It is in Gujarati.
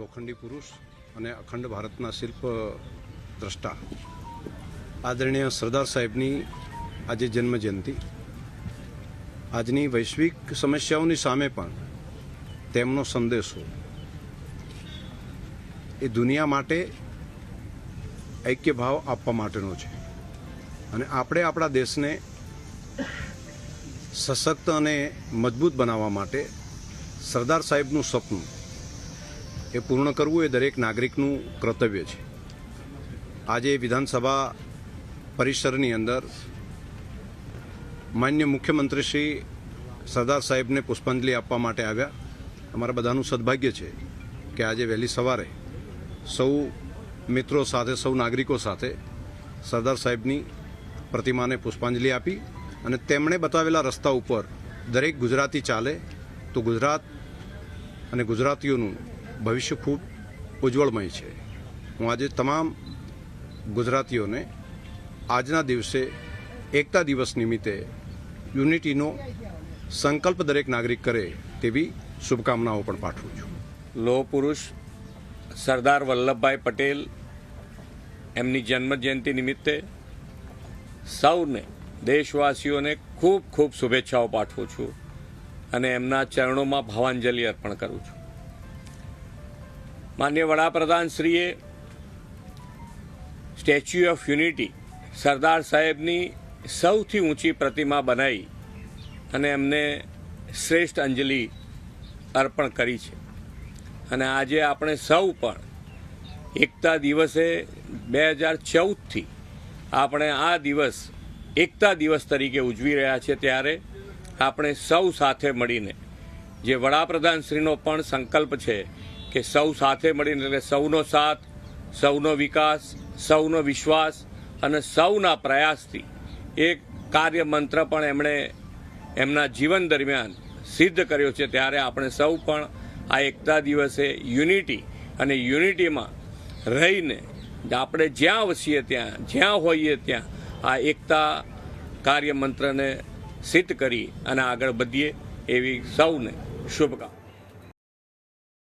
લોખંડી પુરુષ અને અખંડ ભારતના શિલ્પ દ્રષ્ટા. આદરણીય સરદાર સાહેબની આજે જન્મ જયંતિ આજની વૈશ્વિક સમસ્યાઓની સામે પણ તેમનો સંદેશો એ દુનિયા માટે ઐક્ય ભાવ આપવા માટેનો છે. અને આપણે આપણા દેશને સશક્ત અને મજબૂત બનાવવા માટે સરદાર સાહેબનું સપનું એ પૂર્ણ કરવું એ દરેક નાગરિકનું કર્તવ્ય છે. આજે વિધાનસભા પરિસરની અંદર માન્ય મુખ્યમંત્રી શ્રી સરદાર સાહેબને પુષ્પાંજલિ આપવા માટે આવ્યા. અમારા બધાનું સદભાગ્ય છે કે આજે વહેલી સવારે સૌ મિત્રો સાથે, સૌ નાગરિકો સાથે સરદાર સાહેબની પ્રતિમાને પુષ્પાંજલિ આપી અને તેમણે બતાવેલા રસ્તા ઉપર દરેક ગુજરાતી ચાલે તો ગુજરાત અને ગુજરાતીઓનું ભવિષ્ય ખૂબ ઉજ્જવળમય છે. હું આજે તમામ ગુજરાતીઓને આજના દિવસે એકતા દિવસ નિમિત્તે યુનિટીનો સંકલ્પ દરેક નાગરિક કરે તેવી શુભકામનાઓ પણ પાઠવું છું. લોહ પુરુષ સરદાર વલ્લભભાઈ પટેલ એમની જન્મજયંતિ નિમિત્તે સૌને, દેશવાસીઓને ખૂબ ખૂબ શુભેચ્છાઓ પાઠવું છું અને એમના ચરણોમાં ભાવાંજલિ અર્પણ કરું છું. માન્ય વડાપ્રધાનશ્રીએ સ્ટેચ્યુ ઓફ યુનિટી સરદાર સાહેબની સૌથી ઊંચી પ્રતિમા બનાવી અને એમને શ્રેષ્ઠ અંજલિ અર્પણ કરી છે. અને આજે આપણે સૌ પણ એકતા દિવસે બે હજાર ચૌદથી આપણે આ દિવસ એકતા દિવસ તરીકે ઉજવી રહ્યા છે ત્યારે આપણે સૌ સાથે મળીને જે વડાપ્રધાનશ્રીનો પણ સંકલ્પ છે કે સૌ સાથે મળીને, એટલે સૌનો સાથ, સૌનો વિકાસ, સૌનો વિશ્વાસ અને સૌના પ્રયાસથી એક કાર્ય મંત્ર પણ એમણે એમના જીવન દરમિયાન સિદ્ધ કર્યો છે. ત્યારે આપણે સૌ પણ આ એકતા દિવસે યુનિટી અને યુનિટીમાં રહીને આપણે જ્યાં વસીએ ત્યાં, જ્યાં હોઈએ ત્યાં આ એકતા કાર્ય મંત્રને સિદ્ધ કરી અને આગળ વધીએ એવી સૌને શુભકામના.